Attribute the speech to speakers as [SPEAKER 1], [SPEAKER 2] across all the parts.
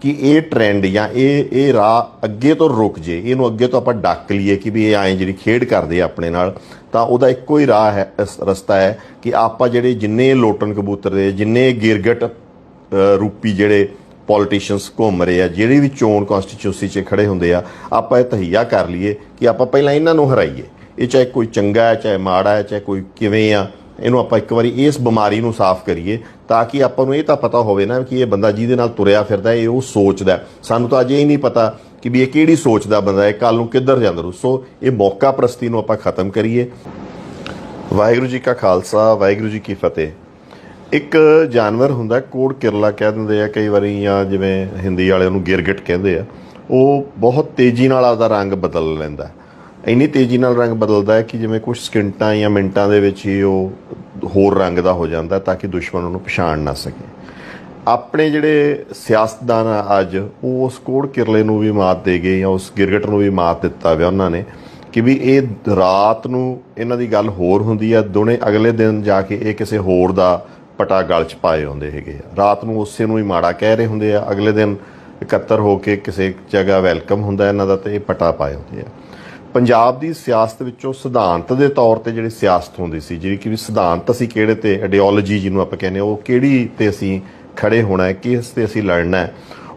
[SPEAKER 1] ਕਿ ਇਹ ਟ੍ਰੈਂਡ ਜਾਂ ਇਹ ਇਹ ਰਾਹ ਅੱਗੇ ਤੋਂ ਰੁਕ ਜੇ, ਇਹਨੂੰ ਅੱਗੇ ਤੋਂ ਆਪਾਂ ਡੱਕ ਲਈਏ ਕਿ ਵੀ ਇਹ ਐਂ ਜਿਹੜੀ ਖੇਡ ਕਰਦੇ ਆ ਆਪਣੇ ਨਾਲ, ਤਾਂ ਉਹਦਾ ਇੱਕੋ ਹੀ ਰਾਹ ਹੈ ਇਸ ਰਸਤਾ ਹੈ ਕਿ ਆਪਾਂ ਜਿਹੜੇ ਜਿੰਨੇ ਲੋਟਨ ਕਬੂਤਰ ਦੇ, ਜਿੰਨੇ ਗਿਰਗਟ ਰੂਪੀ ਜਿਹੜੇ ਪੋਲੀਟੀਸ਼ੀਅਨਸ ਘੁੰਮ ਰਹੇ ਆ, ਜਿਹੜੇ ਵੀ ਚੋਣ ਕਨਸਟੀਚੂਸੀ 'ਚ ਖੜੇ ਹੁੰਦੇ ਆ, ਆਪਾਂ ਇਹ ਤਹਈਆ ਕਰ ਲਈਏ ਕਿ ਆਪਾਂ ਪਹਿਲਾਂ ਇਹਨਾਂ ਨੂੰ ਹਰਾਈਏ। ਇਹ ਚਾਹੇ ਕੋਈ ਚੰਗਾ ਹੈ, ਚਾਹੇ ਮਾੜਾ ਹੈ, ਚਾਹੇ ਕੋਈ ਕਿਵੇਂ ਆ ਇਹਨੂੰ ਆਪਾਂ ਇੱਕ ਵਾਰੀ ਇਸ ਬਿਮਾਰੀ ਨੂੰ ਸਾਫ਼ ਕਰੀਏ ਤਾਂ ਕਿ ਆਪਾਂ ਨੂੰ ਇਹ ਤਾਂ ਪਤਾ ਹੋਵੇ ਨਾ ਕਿ ਇਹ ਬੰਦਾ ਜਿਹਦੇ ਨਾਲ ਤੁਰਿਆ ਫਿਰਦਾ ਇਹ ਉਹ ਸੋਚਦਾ ਸਾਨੂੰ ਤਾਂ ਅਜੇ ਹੀ ਨਹੀਂ ਪਤਾ ਕਿ ਵੀ ਇਹ ਕਿਹੜੀ ਸੋਚ ਦਾ ਬੰਦਾ ਹੈ ਕੱਲ ਨੂੰ ਕਿੱਧਰ ਜਾਂਦਾ ਰੂ ਸੋ ਇਹ ਮੌਕਾ ਪ੍ਰਸਤੀ ਨੂੰ ਆਪਾਂ ਖਤਮ ਕਰੀਏ। ਵਾਹਿਗੁਰੂ ਜੀ ਕਾ ਖਾਲਸਾ, ਵਾਹਿਗੁਰੂ ਜੀ ਕੀ ਫਤਿਹ। ਇੱਕ ਜਾਨਵਰ ਹੁੰਦਾ, ਕੋੜ ਕਿਰਲਾ ਕਹਿ ਦਿੰਦੇ ਆ, ਕਈ ਵਾਰੀ ਜਾਂ ਜਿਵੇਂ ਹਿੰਦੀ ਵਾਲੇ ਉਹਨੂੰ ਗਿਰਗਟ ਕਹਿੰਦੇ ਆ, ਉਹ ਬਹੁਤ ਤੇਜ਼ੀ ਨਾਲ ਆਪਦਾ ਰੰਗ ਬਦਲ ਲੈਂਦਾ ਇੰਨੀ ਤੇਜ਼ੀ ਨਾਲ ਰੰਗ ਬਦਲਦਾ ਹੈ ਕਿ ਜਿਵੇਂ ਕੁਝ ਸਕਿੰਟਾਂ ਜਾਂ ਮਿੰਟਾਂ ਦੇ ਵਿੱਚ ਹੀ ਉਹ ਹੋਰ ਰੰਗ ਦਾ ਹੋ ਜਾਂਦਾ ਤਾਂ ਕਿ ਦੁਸ਼ਮਣ ਉਹਨੂੰ ਪਛਾਣ ਨਾ ਸਕੇ। ਆਪਣੇ ਜਿਹੜੇ ਸਿਆਸਤਦਾਨ ਆ ਅੱਜ, ਉਹ ਉਸ ਕੋੜ ਕਿਰਲੇ ਨੂੰ ਵੀ ਮਾਤ ਦੇ ਗਏ ਜਾਂ ਉਸ ਗਿਰਗਟ ਨੂੰ ਵੀ ਮਾਤ ਦਿੱਤਾ ਵਿਆ ਉਹਨਾਂ ਨੇ ਕਿ ਵੀ ਇਹ ਰਾਤ ਨੂੰ ਇਹਨਾਂ ਦੀ ਗੱਲ ਹੋਰ ਹੁੰਦੀ ਆ, ਦੋਨੇ ਅਗਲੇ ਦਿਨ ਜਾ ਕੇ ਇਹ ਕਿਸੇ ਹੋਰ ਦਾ ਪਟਾ ਗਲ ਚ ਪਾਏ ਹੁੰਦੇ ਹੈਗੇ ਆ। ਰਾਤ ਨੂੰ ਉਸੇ ਨੂੰ ਹੀ ਮਾੜਾ ਕਹਿ ਰਹੇ ਹੁੰਦੇ ਆ, ਅਗਲੇ ਦਿਨ ਇਕੱਤਰ ਹੋ ਕੇ ਕਿਸੇ ਜਗ੍ਹਾ ਵੈਲਕਮ ਹੁੰਦਾ ਇਹਨਾਂ ਦਾ ਤੇ ਇਹ ਪਟਾ ਪਾਏ ਹੁੰਦੇ ਆ। ਪੰਜਾਬ ਦੀ ਸਿਆਸਤ ਵਿੱਚੋਂ ਸਿਧਾਂਤ ਦੇ ਤੌਰ ਤੇ ਜਿਹੜੀ ਸਿਆਸਤ ਹੁੰਦੀ ਸੀ ਜਿਹੜੀ ਕਿ ਵੀ ਸਿਧਾਂਤ ਅਸੀਂ ਕਿਹੜੇ ਤੇ ਆਈਡੀਓਲੋਜੀ ਜਿਹਨੂੰ ਆਪਾਂ ਕਹਿੰਦੇ ਹਾਂ, ਉਹ ਕਿਹੜੀ ਤੇ ਅਸੀਂ ਖੜੇ ਹੋਣਾ ਹੈ ਕਿਸ ਤੇ ਅਸੀਂ ਲੜਨਾ ਹੈ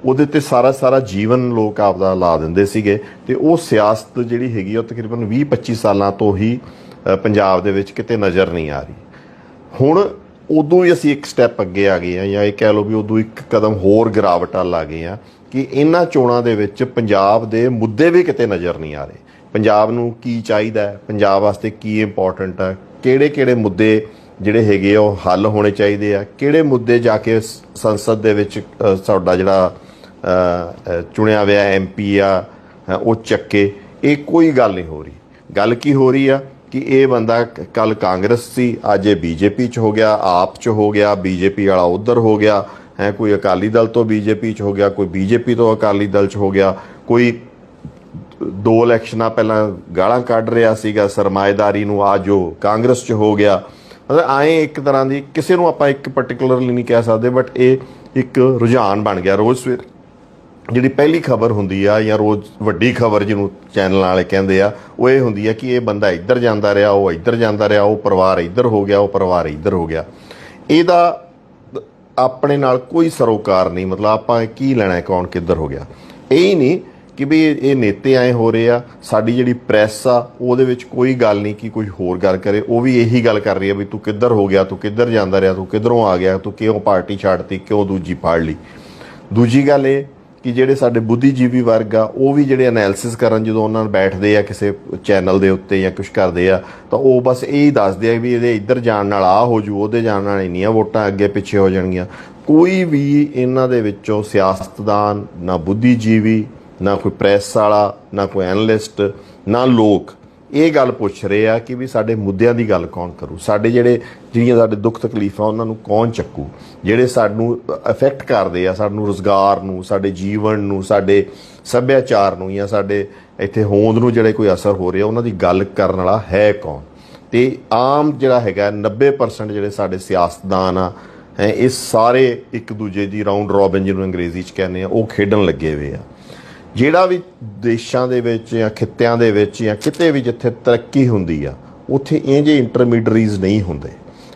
[SPEAKER 1] ਉਹਦੇ ਤੇ ਸਾਰਾ ਸਾਰਾ ਜੀਵਨ ਲੋਕ ਆਪਦਾ ਲਾ ਦਿੰਦੇ ਸੀਗੇ ਤੇ ਉਹ ਸਿਆਸਤ ਜਿਹੜੀ ਹੈਗੀ ਉਹ ਤਕਰੀਬਨ 20 25 ਸਾਲਾਂ ਤੋਂ ਹੀ ਪੰਜਾਬ ਦੇ ਵਿੱਚ ਕਿਤੇ ਨਜ਼ਰ ਨਹੀਂ ਆ ਰਹੀ। ਹੁਣ ਉਦੋਂ ਹੀ ਅਸੀਂ ਇੱਕ ਸਟੈਪ ਅੱਗੇ ਆ ਗਏ ਆ ਜਾਂ ਇਹ ਕਹਿ ਲਓ ਵੀ ਉਦੋਂ ਇੱਕ ਕਦਮ ਹੋਰ ਗਿਰਾਵਟ ਵੱਲ ਆ ਗਏ ਆ ਕਿ ਇਹਨਾਂ ਚੋਣਾਂ ਦੇ ਵਿੱਚ ਪੰਜਾਬ ਦੇ ਮੁੱਦੇ ਵੀ ਕਿਤੇ ਨਜ਼ਰ ਨਹੀਂ ਆ ਰਹੇ। ਪੰਜਾਬ ਨੂੰ ਕੀ ਚਾਹੀਦਾ ਹੈ? ਪੰਜਾਬ ਵਾਸਤੇ ਕੀ ਇੰਪੋਰਟੈਂਟ ਹੈ? ਕਿਹੜੇ ਕਿਹੜੇ ਮੁੱਦੇ ਜਿਹੜੇ ਹੈਗੇ ਆ ਉਹ ਹੱਲ ਹੋਣੇ ਚਾਹੀਦੇ ਆ? ਕਿਹੜੇ ਮੁੱਦੇ ਜਾ ਕੇ ਸ- ਸੰਸਦ ਦੇ ਵਿੱਚ ਅ, ਸਾਡਾ ਜਿਹੜਾ ਚੁਣਿਆ ਹੋਇਆ ਐਮਪੀ ਆ ਉਹ ਚੱਕੇ? ਇਹ ਕੋਈ ਗੱਲ ਨਹੀਂ ਹੋ ਰਹੀ। ਗੱਲ ਕੀ ਹੋ ਰਹੀ ਆ? ਕਿ ਇਹ ਬੰਦਾ ਕੱਲ ਕਾਂਗਰਸ ਸੀ ਅੱਜ ਇਹ ਬੀਜੇਪੀ ਚ ਹੋ ਗਿਆ ਆਪ ਚ ਹੋ ਗਿਆ ਬੀਜੇਪੀ ਵਾਲਾ ਉਧਰ ਹੋ ਗਿਆ ਹੈ ਕੋਈ ਅਕਾਲੀ ਦਲ ਤੋਂ ਬੀਜੇਪੀ ਚ ਹੋ ਗਿਆ ਕੋਈ ਬੀਜੇਪੀ ਤੋਂ ਅਕਾਲੀ ਦਲ ਚ ਹੋ ਗਿਆ ਕੋਈ ਦੋ ਇਲੈਕਸ਼ਨਾਂ ਪਹਿਲਾਂ ਗਾਲਾਂ ਕੱਢ ਰਿਹਾ ਸੀਗਾ ਸਰਮਾਏਦਾਰੀ ਨੂੰ, ਆ ਜੋ, ਕਾਂਗਰਸ 'ਚ ਹੋ ਗਿਆ। ਮਤਲਬ ਆਏ ਇੱਕ ਤਰ੍ਹਾਂ ਦੀ ਕਿਸੇ ਨੂੰ ਆਪਾਂ ਇੱਕ ਪਾਰਟਿਕੂਲਰਲੀ ਨਹੀਂ ਕਹਿ ਸਕਦੇ ਬਟ ਇਹ ਇੱਕ ਰੁਝਾਨ ਬਣ ਗਿਆ ਰੋਜ਼ ਸਵੇਰ। ਜਿਹੜੀ ਪਹਿਲੀ ਖਬਰ ਹੁੰਦੀ ਆ ਜਾਂ ਰੋਜ਼ ਵੱਡੀ ਖਬਰ ਜਿਹਨੂੰ ਚੈਨਲ ਵਾਲੇ ਕਹਿੰਦੇ ਆ, ਉਹ ਇਹ ਹੁੰਦੀ ਆ ਕਿ ਇਹ ਬੰਦਾ ਇੱਧਰ ਜਾਂਦਾ ਰਿਹਾ, ਉਹ ਇੱਧਰ ਜਾਂਦਾ ਰਿਹਾ, ਉਹ ਪਰਿਵਾਰ ਇੱਧਰ ਹੋ ਗਿਆ, ਉਹ ਪਰਿਵਾਰ ਇੱਧਰ ਹੋ ਗਿਆ। ਇਹਦਾ ਆਪਣੇ ਨਾਲ ਕੋਈ ਸਰੋਕਾਰ ਨਹੀਂ, ਮਤਲਬ ਆਪਾਂ ਕੀ ਲੈਣਾ, ਕੌਣ ਕਿੱਧਰ ਹੋ ਗਿਆ। ਇਹ ਹੀ ਨਹੀਂ ਕਿ ਵੀ ਇਹ ਇਹ ਨੇਤੇ ਆਏ ਹੋ ਰਹੇ ਆ, ਸਾਡੀ ਜਿਹੜੀ ਪ੍ਰੈਸ ਆ, ਉਹਦੇ ਵਿੱਚ ਕੋਈ ਗੱਲ ਨਹੀਂ ਕਿ ਕੋਈ ਹੋਰ ਗੱਲ ਕਰੇ। ਉਹ ਵੀ ਇਹੀ ਗੱਲ ਕਰ ਰਹੀ ਆ ਵੀ ਤੂੰ ਕਿੱਧਰ ਹੋ ਗਿਆ, ਤੂੰ ਕਿੱਧਰ ਜਾਂਦਾ ਰਿਹਾ, ਤੂੰ ਕਿੱਧਰੋਂ ਆ ਗਿਆ, ਤੂੰ ਕਿਉਂ ਪਾਰਟੀ ਛੱਡਤੀ, ਕਿਉਂ ਦੂਜੀ ਪਾੜ ਲਈ। ਦੂਜੀ ਗੱਲ ਇਹ ਕਿ ਜਿਹੜੇ ਸਾਡੇ ਬੁੱਧੀਜੀਵੀ ਵਰਗ ਆ, ਉਹ ਵੀ ਜਿਹੜੇ ਐਨਾਲਿਸਿਸ ਕਰਨ ਜਦੋਂ ਉਹਨਾਂ ਨਾਲ ਬੈਠਦੇ ਆ ਕਿਸੇ ਚੈਨਲ ਦੇ ਉੱਤੇ ਜਾਂ ਕੁਝ ਕਰਦੇ ਆ, ਤਾਂ ਉਹ ਬਸ ਇਹ ਹੀ ਦੱਸਦੇ ਆ ਵੀ ਇਹਦੇ ਇੱਧਰ ਜਾਣ ਨਾਲ ਆ ਹੋ ਜੂ, ਉਹਦੇ ਜਾਣ ਨਾਲ ਇੰਨੀਆਂ ਵੋਟਾਂ ਅੱਗੇ ਪਿੱਛੇ ਹੋ ਜਾਣਗੀਆਂ। ਕੋਈ ਵੀ ਇਹਨਾਂ ਦੇ ਵਿੱਚੋਂ ਸਿਆਸਤਦਾਨ ਨਾ ਬੁੱਧੀਜੀਵੀ ਨਾ ਕੋਈ ਪ੍ਰੈਸ ਵਾਲਾ, ਨਾ ਕੋਈ ਐਨਲਿਸਟ ਨਾ ਲੋਕ ਇਹ ਗੱਲ ਪੁੱਛ ਰਹੇ ਆ ਕਿ ਵੀ ਸਾਡੇ ਮੁੱਦਿਆਂ ਦੀ ਗੱਲ ਕੌਣ ਕਰੂ? ਸਾਡੇ ਜਿਹੜੇ ਜਿਹੜੀਆਂ ਸਾਡੇ ਦੁੱਖ ਤਕਲੀਫਾਂ, ਉਹਨਾਂ ਨੂੰ ਕੌਣ ਚੱਕੂ? ਜਿਹੜੇ ਸਾਨੂੰ ਅਫੈਕਟ ਕਰਦੇ ਆ, ਸਾਨੂੰ ਰੋਜ਼ਗਾਰ ਨੂੰ, ਸਾਡੇ ਜੀਵਨ ਨੂੰ, ਸਾਡੇ ਸੱਭਿਆਚਾਰ ਨੂੰ ਜਾਂ ਸਾਡੇ ਇੱਥੇ ਹੋਂਦ ਨੂੰ ਜਿਹੜੇ ਕੋਈ ਅਸਰ ਹੋ ਰਿਹਾ, ਉਹਨਾਂ ਦੀ ਗੱਲ ਕਰਨ ਵਾਲਾ ਹੈ ਕੌਣ? ਤੇ ਆਮ ਜਿਹੜਾ ਹੈਗਾ 90% ਜਿਹੜੇ ਸਾਡੇ ਸਿਆਸਤਦਾਨ ਆ, ਹੈ, ਇਹ ਸਾਰੇ ਇੱਕ ਦੂਜੇ ਦੀ ਰਾਉਂਡ ਰੋਬਿਨ ਜਿਹਨੂੰ ਅੰਗਰੇਜ਼ੀ ਚ ਕਹਿੰਦੇ ਆ, ਉਹ ਖੇਡਣ ਲੱਗੇ ਹੋਏ ਆ। ਜਿਹੜਾ ਵੀ ਦੇਸ਼ਾਂ ਦੇ ਵਿੱਚ ਜਾਂ ਖਿੱਤਿਆਂ ਦੇ ਵਿੱਚ ਜਾਂ ਕਿਤੇ ਵੀ ਜਿੱਥੇ ਤਰੱਕੀ ਹੁੰਦੀ ਆ, ਉੱਥੇ ਇਹ ਜੇ ਨਹੀਂ ਹੁੰਦੇ।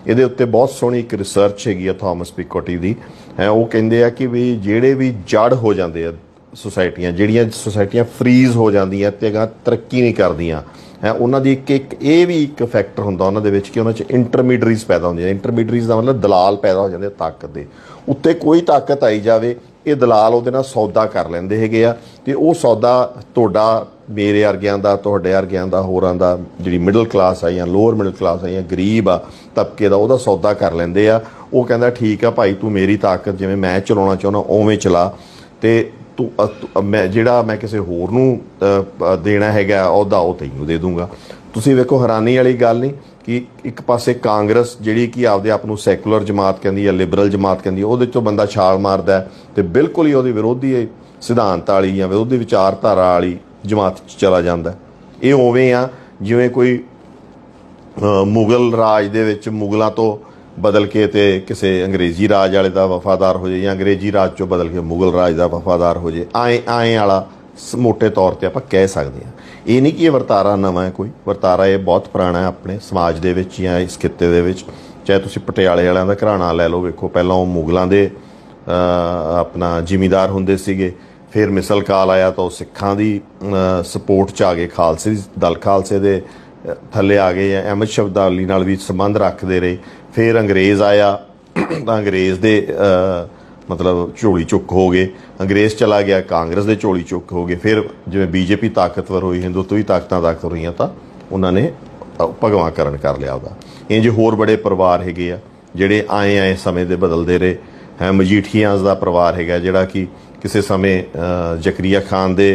[SPEAKER 1] ਇਹਦੇ ਉੱਤੇ ਬਹੁਤ ਸੋਹਣੀ ਇੱਕ ਰਿਸਰਚ ਹੈਗੀ ਆ ਥਾਮਸ ਪਿਕੋਟੀ ਦੀ। ਹੈ, ਉਹ ਕਹਿੰਦੇ ਆ ਕਿ ਵੀ ਜਿਹੜੇ ਵੀ ਜੜ ਹੋ ਜਾਂਦੇ ਆ ਸੁਸਾਇਟੀਆਂ ਜਿਹੜੀਆਂ ਸੁਸਾਇਟੀਆਂ ਫਰੀਜ਼ ਹੋ ਜਾਂਦੀਆਂ ਤੇ ਅਗਾਂਹ ਤਰੱਕੀ ਨਹੀਂ ਕਰਦੀਆਂ, ਹੈ, ਉਹਨਾਂ ਦੀ ਇੱਕ ਇੱਕ ਇਹ ਵੀ ਇੱਕ ਫੈਕਟਰ ਹੁੰਦਾ ਉਹਨਾਂ ਦੇ ਵਿੱਚ ਕਿ ਉਹਨਾਂ 'ਚ ਇੰਟਰਮੀਡੀਏਟਰੀਜ਼ ਪੈਦਾ ਹੁੰਦੀਆਂ ਇੰਟਰਮੀਡੀਏਟਰੀਜ਼ ਦਾ ਮਤਲਬ ਦਲਾਲ ਪੈਦਾ ਹੋ ਜਾਂਦੇ ਤਾਕਤ ਦੇ। ਉੱਤੇ ਕੋਈ ਤਾਕਤ ਆਈ ਜਾਵੇ ਇਹ ਦਲਾਲ ਉਹਦੇ ਨਾਲ ਸੌਦਾ ਕਰ ਲੈਂਦੇ ਹੈਗੇ ਆ ਤੇ ਉਹ ਸੌਦਾ ਤੁਹਾਡਾ ਮੇਰੇ ਵਰਗਿਆਂ ਦਾ, ਤੁਹਾਡੇ ਵਰਗਿਆਂ ਦਾ, ਹੋਰਾਂ ਦਾ, ਜਿਹੜੀ ਮਿਡਲ ਕਲਾਸ ਆ ਜਾਂ ਲੋਅਰ ਮਿਡਲ ਕਲਾਸ ਆ ਜਾਂ ਗਰੀਬ ਆ, ਤਬਕੇ ਦਾ, ਉਹਦਾ ਸੌਦਾ ਕਰ ਲੈਂਦੇ ਆ। ਉਹ ਕਹਿੰਦਾ, ਠੀਕ ਆ ਭਾਈ, ਤੂੰ ਮੇਰੀ ਤਾਕਤ ਜਿਵੇਂ ਮੈਂ ਚਲਾਉਣਾ ਚਾਹੁੰਦਾ, ਉਵੇਂ ਚਲਾ। ਤੇ ਤੂੰ ਮੈਂ, ਜਿਹੜਾ ਮੈਂ ਕਿਸੇ ਹੋਰ ਨੂੰ ਦੇਣਾ ਹੈਗਾ, ਉਹਦਾ ਉਹ ਤੈਨੂੰ ਦੇ ਦੂੰਗਾ। ਤੁਸੀਂ ਵੇਖੋ ਹੈਰਾਨੀ ਵਾਲੀ ਗੱਲ ਨਹੀਂ ਕਿ ਇੱਕ ਪਾਸੇ ਕਾਂਗਰਸ ਜਿਹੜੀ ਕਿ ਆਪਦੇ ਆਪ ਨੂੰ ਸੈਕੂਲਰ ਜਮਾਤ ਕਹਿੰਦੀ ਹੈ, ਲਿਬਰਲ ਜਮਾਤ ਕਹਿੰਦੀ ਹੈ, ਉਹਦੇ ਚੋਂ ਬੰਦਾ ਛਾਲ ਮਾਰਦਾ ਹੈ ਤੇ ਬਿਲਕੁਲ ਹੀ ਉਹਦੀ ਵਿਰੋਧੀ ਸਿਧਾਂਤ ਵਾਲੀ ਜਾਂ ਵਿਰੋਧੀ ਵਿਚਾਰਧਾਰਾ ਵਾਲੀ ਜਮਾਤ 'ਚ ਚਲਾ ਜਾਂਦਾ ਇਹ ਉਵੇਂ ਆ, ਜਿਵੇਂ ਕੋਈ ਮੁਗਲ ਰਾਜ ਦੇ ਵਿੱਚ ਮੁਗਲਾਂ ਤੋਂ ਬਦਲ ਕੇ ਤੇ ਕਿਸੇ ਅੰਗਰੇਜ਼ੀ ਰਾਜ ਵਾਲੇ ਦਾ ਵਫਾਦਾਰ ਹੋ ਜਾਏ ਜਾਂ ਅੰਗਰੇਜ਼ੀ ਰਾਜ ਚੋਂ ਬਦਲ ਕੇ ਮੁਗਲ ਰਾਜ ਦਾ ਵਫਾਦਾਰ ਹੋ ਜਾਏ, ਆਏ ਆਏ ਵਾਲਾ ਮੋٹے ਤੌਰ ਤੇ ਆਪਾਂ ਕਹਿ ਸਕਦੇ ਹਾਂ। ਇਹ ਨਹੀਂ ਕਿ ਇਹ ਵਰਤਾਰਾ ਨਵਾਂ ਹੈ ਕੋਈ। ਵਰਤਾਰਾ ਇਹ ਬਹੁਤ ਪੁਰਾਣਾ ਹੈ ਆਪਣੇ ਸਮਾਜ ਦੇ ਵਿੱਚ ਜਾਂ ਇਸ ਖਿੱਤੇ ਦੇ ਵਿੱਚ। ਚਾਹੇ ਤੁਸੀਂ ਪਟਿਆਲੇ ਵਾਲਿਆਂ ਦਾ ਘਰਾਣਾ ਲੈ ਲਓ, ਵੇਖੋ ਪਹਿਲਾਂ ਉਹ ਮੁਗਲਾਂ ਦੇ ਆਪਣਾ ਜ਼ਿਮੀਦਾਰ ਹੁੰਦੇ ਸੀਗੇ। ਫਿਰ ਮਿਸਲ ਕਾਲ ਆਇਆ ਤਾਂ ਉਹ ਸਿੱਖਾਂ ਦੀ ਸਪੋਰਟ ਚ ਆ ਗਏ। ਖਾਲਸੇ ਦਲ ਖਾਲਸੇ ਦੇ ਥੱਲੇ ਆ ਗਏ। ਅਹਿਮਦ ਸ਼ਬਦਾਲੀ ਨਾਲ ਵੀ ਸੰਬੰਧ ਰੱਖਦੇ ਰਹੇ। ਫਿਰ ਅੰਗਰੇਜ਼ ਆਇਆ। ਤਾਂ ਅੰਗਰੇਜ਼ ਦੇ ਮਤਲਬ ਝੋਲੀ ਚੁੱਕ ਹੋ ਗਏ ਅੰਗਰੇਜ਼ ਚਲਾ ਗਿਆ ਕਾਂਗਰਸ ਦੇ ਝੋਲੀ ਚੁੱਕ ਹੋ ਗਏ ਫਿਰ ਜਿਵੇਂ ਬੀਜੇਪੀ ਤਾਕਤਵਰ ਹੋਈ ਹਿੰਦੂਤਵੀ ਤਾਕਤਾਂ ਤਾਕਤਵਰ ਹੋਈਆਂ ਤਾਂ ਉਹਨਾਂ ਨੇ ਅ, ਭਗਵਾਂਕਰਨ ਕਰ ਲਿਆ ਉਹਦਾ। ਇੰਜ ਹੋਰ ਬੜੇ ਪਰਿਵਾਰ ਹੈਗੇ ਆ ਜਿਹੜੇ ਆਏ ਆਏ ਸਮੇਂ ਦੇ ਬਦਲਦੇ ਰਹੇ। ਹੈ ਮਜੀਠੀਆਂ ਦਾ ਪਰਿਵਾਰ ਹੈਗਾ ਜਿਹੜਾ ਕਿ ਕਿਸੇ ਸਮੇਂ ਜ਼ਕਰੀਆ ਖਾਨ ਦੇ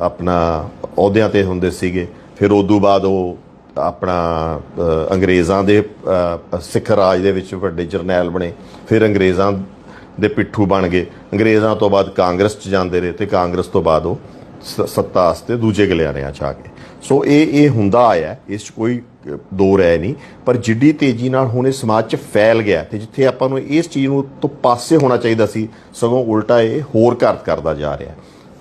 [SPEAKER 1] ਆਪਣਾ ਅਹੁਦਿਆਂ ਤੇ ਹੁੰਦੇ ਸੀਗੇ ਫਿਰ ਉਦੋਂ ਬਾਅਦ ਉਹ ਆਪਣਾ ਅੰਗਰੇਜ਼ਾਂ ਦੇ ਸਿੱਖ ਰਾਜ ਦੇ ਵਿੱਚ ਵੱਡੇ ਜਰਨੈਲ ਬਣੇ ਫਿਰ ਅੰਗਰੇਜ਼ਾਂ ਦੇ ਪਿੱਠੂ ਬਣ ਗਏ। ਅੰਗਰੇਜ਼ਾਂ ਤੋਂ ਬਾਅਦ ਕਾਂਗਰਸ 'ਚ ਜਾਂਦੇ ਰਹੇ ਤੇ ਕਾਂਗਰਸ ਤੋਂ ਬਾਅਦ ਉਹ ਸ- ਸੱਤਾ ਵਾਸਤੇ ਦੂਜੇ ਗਲਿਆਰਿਆਂ 'ਚ ਆ ਗਏ। ਸੋ ਇਹ ਇਹ ਹੁੰਦਾ ਆਇਆ ਇਸ 'ਚ ਕੋਈ ਅ, ਦੋ ਰਾਏ ਨਹੀਂ। ਪਰ ਜਿੱਡੀ ਤੇਜ਼ੀ ਨਾਲ ਹੁਣ ਇਹ ਸਮਾਜ 'ਚ ਫੈਲ ਗਿਆ ਤੇ ਜਿੱਥੇ ਆਪਾਂ ਨੂੰ ਇਸ ਚੀਜ਼ ਨੂੰ ਤੋਂ ਪਾਸੇ ਹੋਣਾ ਚਾਹੀਦਾ ਸੀ ਸਗੋਂ ਉਲਟਾ ਇਹ ਹੋਰ ਘਾਤ ਕਰਦਾ ਜਾ ਰਿਹਾ।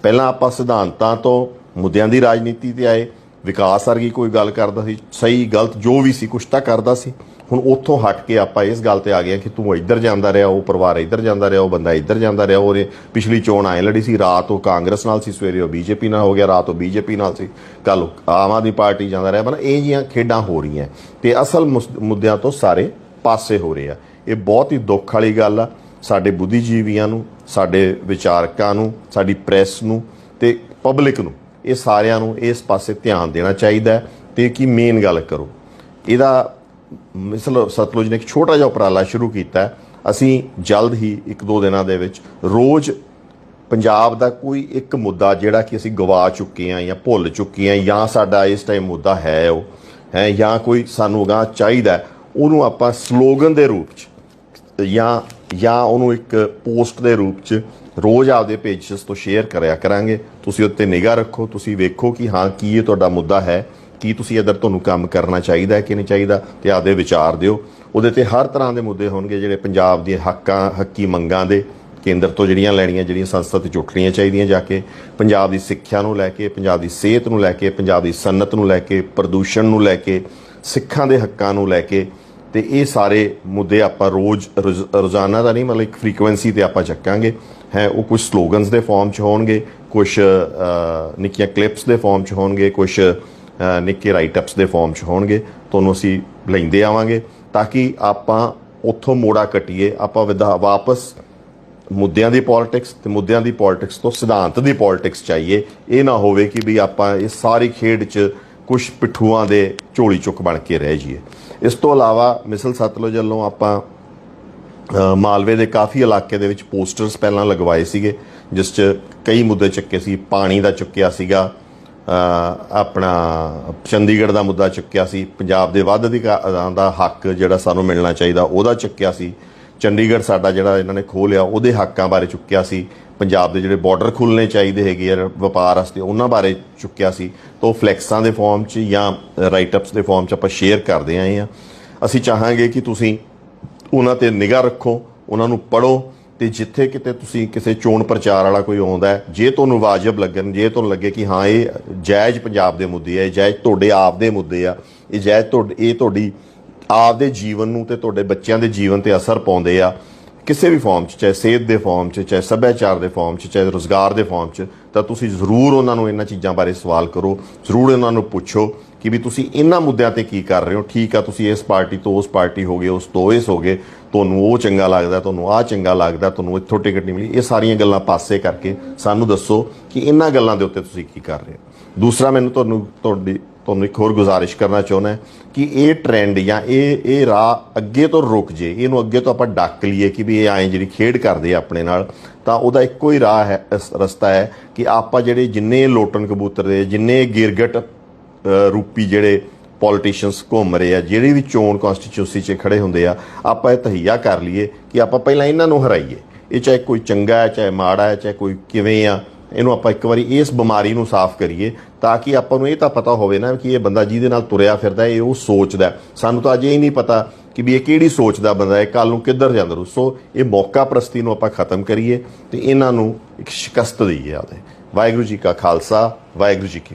[SPEAKER 1] ਪਹਿਲਾਂ ਆਪਾਂ ਸਿਧਾਂਤਾਂ ਤੋਂ ਮੁੱਦਿਆਂ ਦੀ ਰਾਜਨੀਤੀ ਤੇ ਆਏ ਵਿਕਾਸ ਵਰਗੀ ਕੋਈ ਗੱਲ ਕਰਦਾ ਸੀ ਸਹੀ ਗਲਤ ਜੋ ਵੀ ਸੀ ਕੁਛ ਤਾਂ ਕਰਦਾ ਸੀ। ਹੁਣ ਉੱਥੋਂ ਹਟ ਕੇ ਆਪਾਂ ਇਸ ਗੱਲ ਤੇ ਆ ਗਏ ਕਿ ਤੂੰ ਇੱਧਰ ਜਾਂਦਾ ਰਿਹਾ, ਉਹ ਪਰਿਵਾਰ ਇੱਧਰ ਜਾਂਦਾ ਰਿਹਾ, ਉਹ ਬੰਦਾ ਇੱਧਰ ਜਾਂਦਾ ਰਿਹਾ ਉਹਨੇ ਪਿਛਲੀ ਚੋਣ ਆਏ ਲੜੀ ਸੀ, ਰਾਤ ਉਹ ਕਾਂਗਰਸ ਨਾਲ ਸੀ, ਸਵੇਰੇ ਉਹ ਬੀਜੇਪੀ ਨਾਲ ਹੋ ਗਿਆ, ਰਾਤ ਉਹ ਬੀਜੇਪੀ ਨਾਲ ਸੀ, ਕੱਲ ਆਮ ਆਦਮੀ ਪਾਰਟੀ ਜਾਂਦਾ ਰਿਹਾ ਬਣਾ ਇਹ ਜੀਆਂ ਖੇਡਾਂ ਹੋ ਰਹੀਆਂ। ਤੇ ਅਸਲ ਮੁਸ- ਮੁੱਦਿਆਂ ਤੋਂ ਸਾਰੇ ਪਾਸੇ ਹੋ ਰਹੇ ਆ। ਇਹ ਬਹੁਤ ਹੀ ਦੁੱਖ ਵਾਲੀ ਗੱਲ ਆ, ਸਾਡੇ ਬੁੱਧੀਜੀਵੀਆਂ ਨੂੰ, ਸਾਡੇ ਵਿਚਾਰਕਾਂ ਨੂੰ, ਸਾਡੀ ਪ੍ਰੈਸ ਨੂੰ ਤੇ ਪਬਲਿਕ ਨੂੰ, ਇਹ ਸਾਰਿਆਂ ਨੂੰ ਇਸ ਪਾਸੇ ਧਿਆਨ ਦੇਣਾ ਚਾਹੀਦਾ ਹੈ ਤੇ ਕੀ ਮੇਨ ਗੱਲ ਕਰੋ। ਇਹਦਾ ਮਿਸਲ ਸਤਲੁਜ ਨੇ ਇੱਕ ਛੋਟਾ ਜਿਹਾ ਉਪਰਾਲਾ ਸ਼ੁਰੂ ਕੀਤਾ ਅਸੀਂ ਜਲਦ ਹੀ ਇੱਕ ਦੋ ਦਿਨਾਂ ਦੇ ਵਿੱਚ ਰੋਜ਼ ਪੰਜਾਬ ਦਾ ਕੋਈ ਇੱਕ ਮੁੱਦਾ ਜਿਹੜਾ ਕਿ ਅਸੀਂ ਗਵਾ ਚੁੱਕੇ ਹਾਂ ਜਾਂ ਭੁੱਲ ਚੁੱਕੇ ਹਾਂ ਜਾਂ ਸਾਡਾ ਇਸ ਟਾਈਮ ਮੁੱਦਾ ਹੈ ਉਹ, ਹੈ, ਜਾਂ ਕੋਈ ਸਾਨੂੰ ਅਗਾਂਹ ਚਾਹੀਦਾ ਉਹਨੂੰ ਆਪਾਂ ਸਲੋਗਨ ਦੇ ਰੂਪ 'ਚ ਜਾਂ ਜਾਂ ਉਹਨੂੰ ਇੱਕ ਪੋਸਟ ਦੇ ਰੂਪ 'ਚ ਰੋਜ਼ ਆਪਦੇ ਪੇਜਸ ਤੋਂ ਸ਼ੇਅਰ ਕਰਿਆ ਕਰਾਂਗੇ। ਤੁਸੀਂ ਉੱਤੇ ਨਿਗਾਹ ਰੱਖੋ, ਤੁਸੀਂ ਵੇਖੋ ਕਿ ਹਾਂ, ਕੀ ਇਹ ਤੁਹਾਡਾ ਮੁੱਦਾ ਹੈ। ਕੀ ਤੁਸੀਂ ਇਧਰ ਤੁਹਾਨੂੰ ਕੰਮ ਕਰਨਾ ਚਾਹੀਦਾ ਹੈ ਕਿ ਨਹੀਂ ਚਾਹੀਦਾ, ਤੇ ਆਪਦੇ ਵਿਚਾਰ ਦਿਓ। ਉਹਦੇ ਤੇ ਹਰ ਤਰ੍ਹਾਂ ਦੇ ਮੁੱਦੇ ਹੋਣਗੇ ਜਿਹੜੇ ਪੰਜਾਬ ਦੀਆਂ ਹੱਕਾਂ, ਹੱਕੀ ਮੰਗਾਂ ਦੇ ਕੇਂਦਰ ਤੋਂ ਜਿਹੜੀਆਂ ਲੈਣੀਆਂ, ਜਿਹੜੀਆਂ ਸੰਸਦ ਤੇ ਚੁੱਕਣੀਆਂ ਚਾਹੀਦੀਆਂ ਜਾ ਕੇ। ਪੰਜਾਬ ਦੀ ਸਿੱਖਿਆ ਨੂੰ ਲੈ ਕੇ, ਪੰਜਾਬ ਦੀ ਸਿਹਤ ਨੂੰ ਲੈ ਕੇ, ਪੰਜਾਬ ਦੀ ਸਨਅਤ ਨੂੰ ਲੈ ਕੇ, ਪ੍ਰਦੂਸ਼ਣ ਨੂੰ ਲੈ ਕੇ, ਸਿੱਖਾਂ ਦੇ ਹੱਕਾਂ ਨੂੰ ਲੈ ਕੇ। ਤੇ ਇਹ ਸਾਰੇ ਮੁੱਦੇ ਆਪਾਂ ਰੋਜ਼ ਰੋਜ਼- ਰੋਜ਼ਾਨਾ ਦਾ ਨਹੀਂ, ਮਤਲਬ ਇੱਕ ਫ੍ਰੀਕੁਐਂਸੀ ਤੇ ਆਪਾਂ ਚੱਕਾਂਗੇ। ਹੈ, ਉਹ ਕੁਝ ਸਲੋਗਨਸ ਦੇ ਫਾਰਮ 'ਚ ਹੋਣਗੇ ਕੁਝ ਨਿੱਕੀਆਂ ਕਲਿੱਪਸ ਦੇ ਫਾਰਮ 'ਚ ਹੋਣਗੇ ਕੁਝ ਨਿੱਕੇ ਰਾਈਟ ਅਪਸ ਦੇ ਫਾਰਮ 'ਚ ਹੋਣਗੇ। ਤੁਹਾਨੂੰ ਅਸੀਂ ਲੈਂਦੇ ਆਵਾਂਗੇ ਤਾਂ ਕਿ ਆਪਾਂ ਉੱਥੋਂ ਮੋੜਾ ਕੱਟੀਏ। ਆਪਾਂ ਵਿਦਾ, ਵਾਪਸ ਮੁੱਦਿਆਂ ਦੀ ਪੋਲਿਟਿਕਸ ਤੇ ਮੁੱਦਿਆਂ ਦੀ ਪੋਲਿਟਿਕਸ ਤੋਂ ਸਿਧਾਂਤ ਦੀ ਪੋਲਿਟਿਕਸ ਚਾਹੀਏ। ਇਹ ਨਾ ਹੋਵੇ ਕਿ ਵੀ ਆਪਾਂ ਇਹ ਸਾਰੀ ਖੇਡ 'ਚ ਕੁਝ ਪਿੱਠੂਆਂ ਦੇ ਝੋਲੀ ਚੁੱਕ ਬਣ ਕੇ ਰਹਿ ਜਾਈਏ। ਇਸ ਤੋਂ ਇਲਾਵਾ ਮਿਸਲ ਸਤਲੁਜ ਵੱਲੋਂ ਆਪਾਂ ਮਾਲਵੇ ਦੇ ਕਾਫੀ ਇਲਾਕੇ ਦੇ ਵਿੱਚ ਪੋਸਟਰਸ ਪਹਿਲਾਂ ਲਗਵਾਏ ਸੀਗੇ, ਜਿਸ 'ਚ ਕਈ ਮੁੱਦੇ ਚੱਕੇ ਸੀ। ਪਾਣੀ ਦਾ ਚੁੱਕਿਆ ਸੀਗਾ ਆਪਣਾ ਚੰਡੀਗੜ੍ਹ ਦਾ ਮੁੱਦਾ ਚੁੱਕਿਆ ਸੀ। ਪੰਜਾਬ ਦੇ ਵੱਧ ਅਧਿਕਾਰਾਂ ਦਾ ਹੱਕ ਜਿਹੜਾ ਸਾਨੂੰ ਮਿਲਣਾ ਚਾਹੀਦਾ, ਉਹਦਾ ਚੁੱਕਿਆ ਸੀ। ਚੰਡੀਗੜ੍ਹ ਸਾਡਾ ਜਿਹੜਾ ਇਹਨਾਂ ਨੇ ਖੋਹ ਲਿਆ, ਉਹਦੇ ਹੱਕਾਂ ਬਾਰੇ ਚੁੱਕਿਆ ਸੀ। ਪੰਜਾਬ ਦੇ ਜਿਹੜੇ ਬਾਰਡਰ ਖੁੱਲਣੇ ਚਾਹੀਦੇ ਹੈਗੇ ਆ, ਵਪਾਰ ਵਾਸਤੇ ਉਹਨਾਂ ਬਾਰੇ ਚੁੱਕਿਆ ਸੀ। ਤਾਂ ਉਹ ਫਲੈਕਸਾਂ ਦੇ ਫਾਰਮ 'ਚ ਜਾਂ ਰਾਈਟ ਅਪਸ ਦੇ ਫਾਰਮ 'ਚ ਆਪਾਂ ਸ਼ੇਅਰ ਕਰਦੇ ਆਏ ਆ ਅਸੀਂ ਚਾਹਾਂਗੇ ਕਿ ਤੁਸੀਂ ਉਹਨਾਂ ਤੇ ਨਿਗਾਹ ਰੱਖੋ, ਉਹਨਾਂ ਨੂੰ ਪੜੋ ਤੇ ਜਿੱਥੇ ਕਿਤੇ ਤੁਸੀਂ ਕਿਸੇ ਚੋਣ ਪ੍ਰਚਾਰ ਵਾਲਾ ਕੋਈ ਆਉਂਦਾ ਜੇ ਤੁਹਾਨੂੰ ਵਾਜਬ ਲੱਗਣ, ਜੇ ਤੁਹਾਨੂੰ ਲੱਗੇ ਕਿ ਹਾਂ, ਇਹ ਜਾਇਜ਼ ਪੰਜਾਬ ਦੇ ਮੁੱਦੇ ਆ, ਇਹ ਜਾਇਜ਼ ਤੁਹਾਡੇ ਆਪ ਦੇ ਮੁੱਦੇ ਆ, ਇਹ ਜਾਇਜ਼ ਤੁਹਾਡੇ, ਇਹ ਤੁਹਾਡੀ ਆਪ ਦੇ ਜੀਵਨ ਨੂੰ ਤੇ ਤੁਹਾਡੇ ਬੱਚਿਆਂ ਦੇ ਜੀਵਨ ਤੇ ਅਸਰ ਪਾਉਂਦੇ ਆ ਕਿਸੇ ਵੀ ਫਾਰਮ 'ਚ, ਚਾਹੇ ਸਿਹਤ ਦੇ ਫਾਰਮ 'ਚ, ਚਾਹੇ ਸੱਭਿਆਚਾਰ ਦੇ ਫਾਰਮ 'ਚ, ਚਾਹੇ ਰੋਜ਼ਗਾਰ ਦੇ ਫਾਰਮ 'ਚ, ਤਾਂ ਤੁਸੀਂ ਜ਼ਰੂਰ ਉਹਨਾਂ ਨੂੰ ਇਹਨਾਂ ਚੀਜ਼ਾਂ ਬਾਰੇ ਸਵਾਲ ਕਰੋ, ਜ਼ਰੂਰ ਉਹਨਾਂ ਨੂੰ ਪੁੱਛੋ ਕਿ ਵੀ ਤੁਸੀਂ ਇਹਨਾਂ ਮੁੱਦਿਆਂ ਤੇ ਕੀ ਕਰ ਰਹੇ ਹੋ। ਠੀਕ ਆ, ਤੁਸੀਂ ਇਸ ਪਾਰਟੀ ਤੋਂ ਉਸ ਪਾਰਟੀ ਹੋ ਗਏ, ਉਸ ਤੋਂ ਇਸ ਹੋ ਗਏ, ਤੁਹਾਨੂੰ ਉਹ ਚੰਗਾ ਲੱਗਦਾ, ਤੁਹਾਨੂੰ ਆਹ ਚੰਗਾ ਲੱਗਦਾ, ਤੁਹਾਨੂੰ ਇੱਥੋਂ ਟਿਕਟ ਨਹੀਂ ਮਿਲੀ। ਇਹ ਸਾਰੀਆਂ ਗੱਲਾਂ ਪਾਸੇ ਕਰਕੇ ਸਾਨੂੰ ਦੱਸੋ ਕਿ ਇਹਨਾਂ ਗੱਲਾਂ ਦੇ ਉੱਤੇ ਤੁਸੀਂ ਕੀ ਕਰ ਰਹੇ ਹੋ। ਦੂਸਰਾ, ਮੈਨੂੰ ਤੁਹਾਨੂੰ, ਤੁਹਾਡੀ, ਤੁਹਾਨੂੰ ਇੱਕ ਹੋਰ ਗੁਜ਼ਾਰਿਸ਼ ਕਰਨਾ ਚਾਹੁੰਦਾ ਕਿ ਇਹ ਟ੍ਰੈਂਡ ਜਾਂ ਇਹ ਇਹ ਰਾਹ ਅੱਗੇ ਤੋਂ ਰੁਕ ਜੇ, ਇਹਨੂੰ ਅੱਗੇ ਤੋਂ ਆਪਾਂ ਡੱਕ ਲਈਏ ਕਿ ਵੀ ਇਹ ਐਂ ਜਿਹੜੀ ਖੇਡ ਕਰਦੇ ਆ ਆਪਣੇ ਨਾਲ, ਤਾਂ ਉਹਦਾ ਇੱਕੋ ਹੀ ਰਾਹ ਹੈ ਰਸਤਾ ਹੈ ਕਿ ਆਪਾਂ ਜਿਹੜੇ ਜਿੰਨੇ ਲੋਟਨ ਕਬੂਤਰ ਦੇ, ਜਿੰਨੇ ਗਿਰਗਟ ਰੂਪੀ ਜਿਹੜੇ ਪੋਲੀਟੀਸ਼ੀਅਨਸ ਘੁੰਮ ਰਹੇ ਆ, ਜਿਹੜੀ ਵੀ ਚੋਣ ਕਨਸਟੀਚੂਸੀ 'ਚ ਖੜੇ ਹੁੰਦੇ ਆ, ਆਪਾਂ ਇਹ ਤਹਈਆ ਕਰ ਲਈਏ ਕਿ ਆਪਾਂ ਪਹਿਲਾਂ ਇਹਨਾਂ ਨੂੰ ਹਰਾਈਏ। ਇਹ ਚਾਹੇ ਕੋਈ ਚੰਗਾ ਹੈ, ਚਾਹੇ ਮਾੜਾ ਹੈ, ਚਾਹੇ ਕੋਈ ਕਿਵੇਂ ਆ ਇਹਨੂੰ ਆਪਾਂ ਇੱਕ ਵਾਰੀ ਇਸ ਬਿਮਾਰੀ ਨੂੰ ਸਾਫ਼ ਕਰੀਏ ਤਾਂ ਕਿ ਆਪਾਂ ਨੂੰ ਇਹ ਤਾਂ ਪਤਾ ਹੋਵੇ ਨਾ ਕਿ ਇਹ ਬੰਦਾ ਜਿਹਦੇ ਨਾਲ ਤੁਰਿਆ ਫਿਰਦਾ ਇਹ ਉਹ ਸੋਚਦਾ ਸਾਨੂੰ ਤਾਂ ਅਜੇ ਹੀ ਨਹੀਂ ਪਤਾ ਕਿ ਵੀ ਇਹ ਕਿਹੜੀ ਸੋਚ ਦਾ ਬੰਦਾ ਹੈ ਕੱਲ ਨੂੰ ਕਿੱਧਰ ਜਾਂਦਾ ਰੂ ਸੋ ਇਹ ਮੌਕਾ ਪ੍ਰਸਤੀ ਨੂੰ ਆਪਾਂ ਖਤਮ ਕਰੀਏ ਤੇ ਇਹਨਾਂ ਨੂੰ ਇੱਕ ਸ਼ਿਕਸਤ ਦਈਏ ਆਦੇ ਵਾਹਿਗੁਰੂ ਜੀ ਕਾ ਖਾਲਸਾ, ਵਾਹਿਗੁਰੂ ਜੀ ਕੀ